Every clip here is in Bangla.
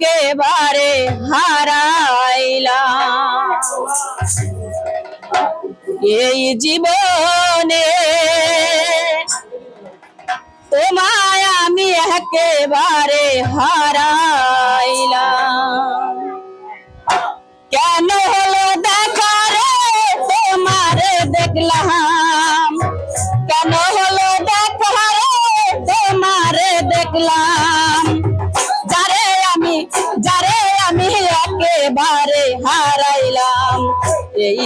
একেবারে হারাইলাম? এই জীবনে তোমায় আমি একেবারে হারাইলাম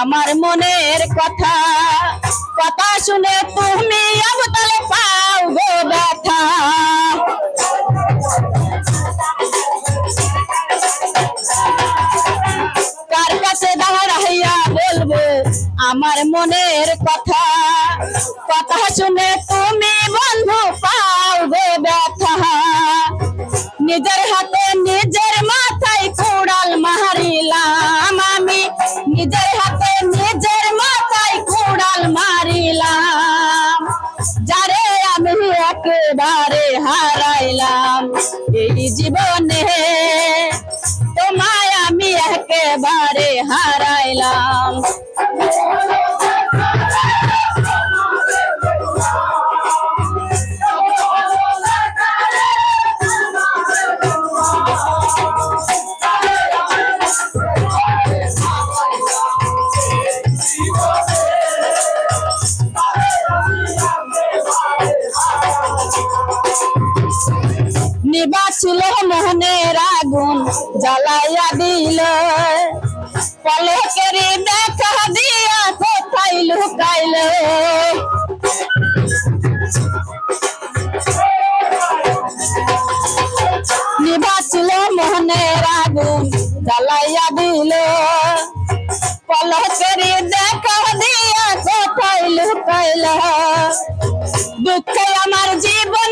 আমার মনের কথা কথা শুনে তুমি অবতলে পাও গো ব্যথা। কার কাছে দাঁড়াইয়া বলব আমার মনের কথা? কথা শুনে তুমি বন্ধু পাও গো ব্যথা। নিজের হাতে নিজের একেবারে হারাইলাম এই জীবনে। তোমায় আমি একেবারে হারাইলাম। নিবাছিল মোহনের আগুন জ্বালাইয়া দিল পলকের দেখা দিয়া কোথায় লুকাইল নিবাছিল মোহনের আগুন জ্বালাইয়া দিল পলকের দেখা দিয়া কোথায় লুকাইল দুঃখে আমার জীবন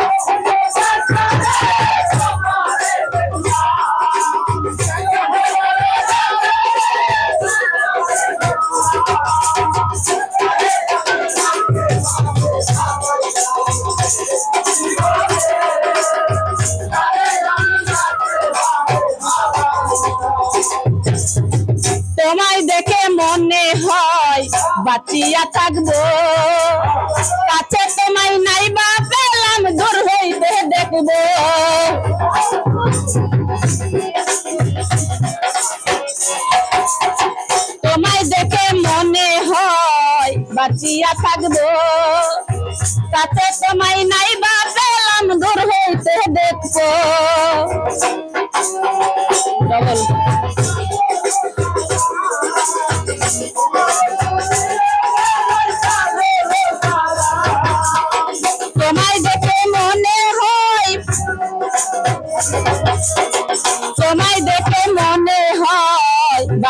মনে হয় বাঁচিয়া থাকব। কাছে তোমায় নাই বা পেলাম, দূর হইতে দেখব। তোমায় দেখে মনে হয় বাঁচিয়া থাকব। কাছে তোমায় নাই বা পেলাম, দূর হইতে দেখব।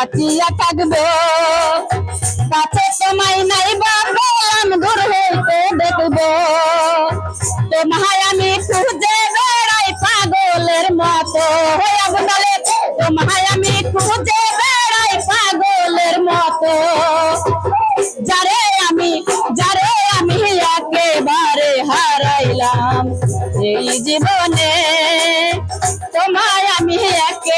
বাঁচিয়া থাকব। কাছে তোমায় নাই বা পেলাম দূর হইতে দেখব। তোমায় আমি খুঁজে বেড়াই পাগলের মতো। বলে তোমায় আমি খুঁজে বেড়াই পাগলের মতো। যারে আমি যারে আমি একেবারে হারাইলাম, এই জীবনে